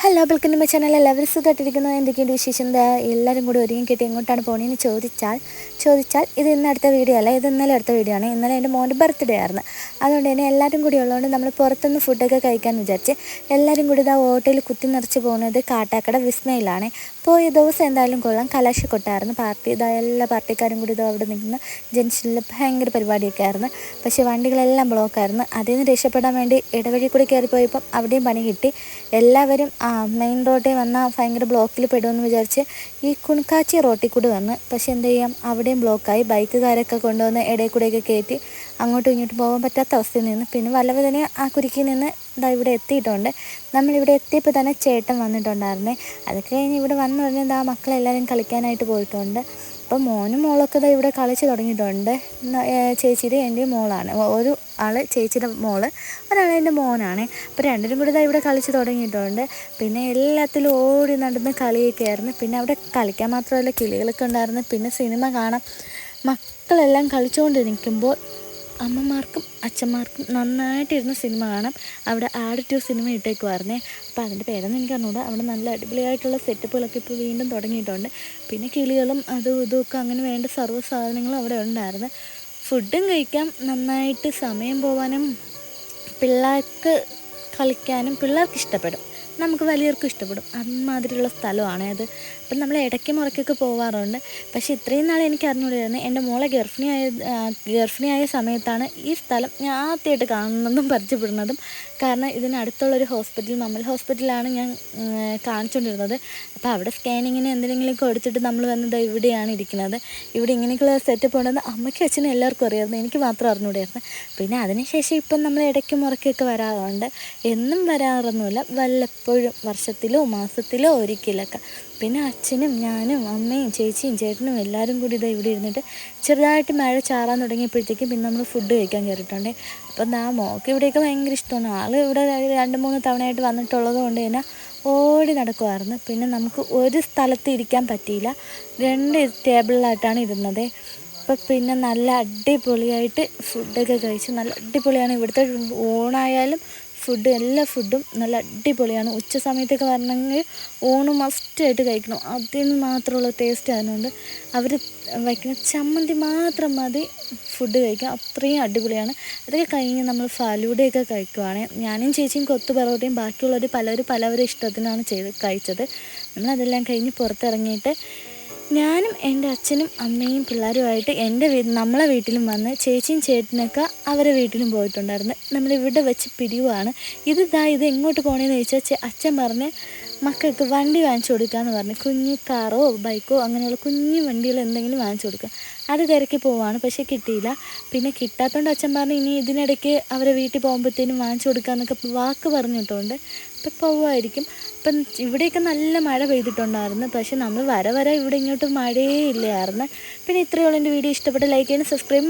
Hello welcome to channel എല്ലാവരും സുഖമായിട്ടിരിക്കുന്നു എന്തൊക്കെയുണ്ട് വിശേഷം എന്താ എല്ലാവരും കൂടി ഒരുങ്ങി കിട്ടി എങ്ങോട്ടാണ് പോണേന്ന് ചോദിച്ചാൽ ചോദിച്ചാൽ ഇത് ഇന്ന് അടുത്ത വീഡിയോ അല്ല ഇത് ഇന്നലെ അടുത്ത വീഡിയോ ആണ് ഇന്നലെ എന്റെ മോന്റെ ബർത്ത്ഡേ ആയിരുന്നു അതുകൊണ്ട് തന്നെ എല്ലാവരും കൂടി ഉള്ളതുകൊണ്ട് നമ്മൾ പുറത്തുനിന്ന് ഫുഡൊക്കെ കഴിക്കാൻ വിചാരിച്ച് എല്ലാവരും കൂടി ഇതാ ഹോട്ടലിൽ കുത്തി നിറച്ച് പോകുന്നത് കാട്ടാക്കട വിസ്മയിലാണ് പോയ ദിവസം എന്തായാലും കൊള്ളാം. കലാശ കൊട്ടായിരുന്നു പാർട്ടി ഇതാ എല്ലാ പാർട്ടിക്കാരും കൂടി ഇത് അവിടെ നിൽക്കുന്ന ജംഗ്ഷനിൽ ഭയങ്കര പരിപാടിയൊക്കെ ആയിരുന്നു. പക്ഷേ വണ്ടികളെല്ലാം ബ്ലോക്കായിരുന്നു അതിൽ നിന്ന് രക്ഷപ്പെടാൻ വേണ്ടി ഇടവഴി കൂടി കയറിപ്പോയപ്പം അവിടെയും പണി കിട്ടി. എല്ലാവരും മെയിൻ റോഡിൽ വന്നാൽ ഭയങ്കര ബ്ലോക്കിൽ പെടുമെന്ന് വിചാരിച്ച് ഈ കുണക്കാച്ചി റോട്ടിൽ കൂടി വന്ന്. പക്ഷേ എന്ത് ചെയ്യാം? അവിടെയും ബ്ലോക്കായി ബൈക്കുകാരൊക്കെ കൊണ്ടുവന്ന് ഇടയിൽ കൂടെയൊക്കെ കയറ്റി അങ്ങോട്ടും ഇങ്ങോട്ടും പോകാൻ പറ്റാത്ത അവസ്ഥയിൽ നിന്ന്. പിന്നെ വല്ലവതിനെ ആ കുരുക്കിൽ നിന്ന് ഇതാ ഇവിടെ എത്തിയിട്ടുണ്ട്. നമ്മളിവിടെ എത്തിയപ്പോൾ തന്നെ ചേട്ടൻ വന്നിട്ടുണ്ടായിരുന്നേ. അതൊക്കെ കഴിഞ്ഞ് ഇവിടെ വന്നു പറഞ്ഞാൽ ആ മക്കളെല്ലാവരും കളിക്കാനായിട്ട് പോയിട്ടുണ്ട്. അപ്പോൾ മോനും മോളൊക്കെ ഇതാ ഇവിടെ കളിച്ച് തുടങ്ങിയിട്ടുണ്ട്. ചേച്ചിയുടെ എന്റെ മോളാണ്. ഒരു ആൾ ചേച്ചിയുടെ മോൾ ഒരാൾ എന്റെ മോനാണ്. അപ്പോൾ രണ്ടിനും കൂടി ഇതാ ഇവിടെ കളിച്ച് തുടങ്ങിയിട്ടുണ്ട്. പിന്നെ എല്ലാത്തിലും ഓടി നടന്ന് കളിയൊക്കെ ആയിരുന്നു. പിന്നെ അവിടെ കളിക്കാൻ മാത്രമല്ല കിളികളൊക്കെ ഉണ്ടായിരുന്നു. പിന്നെ സിനിമ കാണാം. മക്കളെല്ലാം കളിച്ചുകൊണ്ട് നിൽക്കുമ്പോൾ അമ്മമാർക്കും അച്ഛന്മാർക്കും നന്നായിട്ടിരുന്ന സിനിമ കാണാം. അവിടെ ആഡ് ടു സിനിമ ഇട്ടേക്കുമായിരുന്നേ അപ്പോൾ അതിന്റെ പേരൊന്നും എനിക്ക് അറിഞ്ഞൂടാ അവിടെ നല്ല അടിപൊളിയായിട്ടുള്ള സെറ്റപ്പുകളൊക്കെ ഇപ്പോൾ വീണ്ടും തുടങ്ങിയിട്ടുണ്ട്. പിന്നെ കിളികളും അതും ഇതും ഒക്കെ അങ്ങനെ വേണ്ട സർവ സാധനങ്ങളും അവിടെ ഉണ്ടായിരുന്നു. ഫുഡും കഴിക്കാം നന്നായിട്ട് സമയം പോകാനും പിള്ളേർക്ക് കളിക്കാനും പിള്ളേർക്ക് ഇഷ്ടപ്പെടും. നമുക്ക് വലിയവർക്കും ഇഷ്ടപ്പെടും. അതുമാതിരിയുള്ള സ്ഥലമാണ് അത്. അപ്പം നമ്മൾ ഇടയ്ക്ക് മുറയ്ക്കൊക്കെ പോവാറുണ്ട്. പക്ഷേ ഇത്രയും നാൾ എനിക്ക് അറിഞ്ഞുകൊണ്ടിരുന്നത് എന്റെ മോളെ ഗർഭിണിയായ ഗർഭിണിയായ സമയത്താണ് ഈ സ്ഥലം ഞാൻ ആദ്യമായിട്ട് കാണുന്നതും പരിചയപ്പെടുന്നതും. കാരണം ഇതിനടുത്തുള്ളൊരു ഹോസ്പിറ്റൽ മമ്മൽ ഹോസ്പിറ്റലാണ് ഞാൻ കാണിച്ചുകൊണ്ടിരുന്നത്. അപ്പോൾ അവിടെ സ്കാനിങ്ങിന് എന്തെങ്കിലും കൊടുത്തിട്ട് നമ്മൾ വന്നത് ഇവിടെയാണ് ഇരിക്കുന്നത്. ഇവിടെ ഇങ്ങനെയൊക്കെയുള്ള സെറ്റപ്പ് ഉണ്ടെന്ന് അമ്മയ്ക്കും അച്ഛനും എല്ലാവർക്കും അറിയായിരുന്നു എനിക്ക് മാത്രം അറിഞ്ഞുകൂടായിരുന്നു പിന്നെ അതിനുശേഷം ഇപ്പം നമ്മൾ ഇടയ്ക്ക് മുറയ്ക്കൊക്കെ വരാറുണ്ട്. എന്നും വരാറൊന്നുമില്ല. വല്ലപ്പോഴും വർഷത്തിലോ മാസത്തിലോ ഒരിക്കലൊക്കെ. പിന്നെ അച്ഛനും ഞാനും അമ്മയും ചേച്ചിയും ചേട്ടനും എല്ലാവരും കൂടി ഇതാ ഇവിടെ ഇരുന്നിട്ട് ചെറുതായിട്ട് മഴ ചാറാൻ തുടങ്ങിയപ്പോഴത്തേക്കും പിന്നെ നമ്മൾ ഫുഡ് കഴിക്കാൻ കയറിയിട്ടുണ്ട്. അപ്പം ആ മോക്ക് ഇവിടെയൊക്കെ ഭയങ്കര ഇഷ്ടമാണ്. ആൾ ഇവിടെ രണ്ട് മൂന്ന് തവണയായിട്ട് വന്നിട്ടുള്ളത് കൊണ്ട് തന്നെ ഓടി നടക്കുമായിരുന്നു പിന്നെ നമുക്ക് ഒരു സ്ഥലത്ത് ഇരിക്കാൻ പറ്റിയില്ല. രണ്ട് ടേബിളിലായിട്ടാണ് ഇരുന്നത്. അപ്പം പിന്നെ നല്ല അടിപൊളിയായിട്ട് ഫുഡൊക്കെ കഴിച്ചു. നല്ല അടിപൊളിയാണ്. ഇവിടുത്തെ ഊണായാലും ഫുഡ് എല്ലാ ഫുഡും നല്ല അടിപൊളിയാണ്. ഉച്ച സമയത്തൊക്കെ വരണമെങ്കിൽ ഊണ് മസ്റ്റായിട്ട് കഴിക്കണം. അതിന് മാത്രമുള്ള ടേസ്റ്റ് ആയതുകൊണ്ട് അവർ വയ്ക്കുന്ന ചമ്മന്തി മാത്രം മതി ഫുഡ് കഴിക്കാം അത്രയും അടിപൊളിയാണ്. അതൊക്കെ കഴിഞ്ഞ് നമ്മൾ ഫലൂഡയൊക്കെ കഴിക്കുവാണെങ്കിൽ ഞാനും ചേച്ചിയും കൊത്തു പറോട്ടയും ബാക്കിയുള്ളവർ പലവരും പലവരും ഇഷ്ടത്തിനാണ് ചെയ്ത് കഴിച്ചത്. നമ്മളതെല്ലാം കഴിഞ്ഞ് പുറത്തിറങ്ങിയിട്ട് ഞാനും എന്റെ അച്ഛനും അമ്മയും പിള്ളേരുമായിട്ട് എന്റെ നമ്മളെ വീട്ടിലും വന്ന് ചേച്ചിയും ചേട്ടനൊക്കെ അവരെ വീട്ടിലും പോയിട്ടുണ്ടായിരുന്നു. നമ്മളിവിടെ വെച്ച് പിരിവാണ് ഇത് ഇതാ ഇത് എങ്ങോട്ട് പോകണമെന്ന് ചോദിച്ചാൽ അച്ഛൻ പറഞ്ഞ് മക്കൾക്ക് വണ്ടി വാങ്ങിച്ചു കൊടുക്കുക എന്ന് പറഞ്ഞു കുഞ്ഞു കാറോ ബൈക്കോ അങ്ങനെയുള്ള കുഞ്ഞു വണ്ടികൾ എന്തെങ്കിലും വാങ്ങിച്ചു കൊടുക്കുക. അത് തിരക്കി പോവാണ് പക്ഷേ കിട്ടിയില്ല. പിന്നെ കിട്ടാത്തതുകൊണ്ട് അച്ഛൻ പറഞ്ഞു ഇനി ഇതിനിടയ്ക്ക് അവരെ വീട്ടിൽ പോകുമ്പോഴത്തേനും വാങ്ങിച്ചു കൊടുക്കുക എന്നൊക്കെ വാക്ക് പറഞ്ഞിട്ടുണ്ട്. ഇപ്പം പോവുമായിരിക്കും ഇപ്പം ഇവിടെയൊക്കെ നല്ല മഴ പെയ്തിട്ടുണ്ടായിരുന്നു. പക്ഷേ നമ്മൾ വര വര ഇവിടെ ഇങ്ങോട്ട് മഴയേ ഇല്ലായിരുന്നു. പിന്നെ ഇത്രയുള്ള എന്റെ വീഡിയോ. ഇഷ്ടപ്പെട്ട ലൈക്ക് ചെയ്യാനും സബ്സ്ക്രൈബ്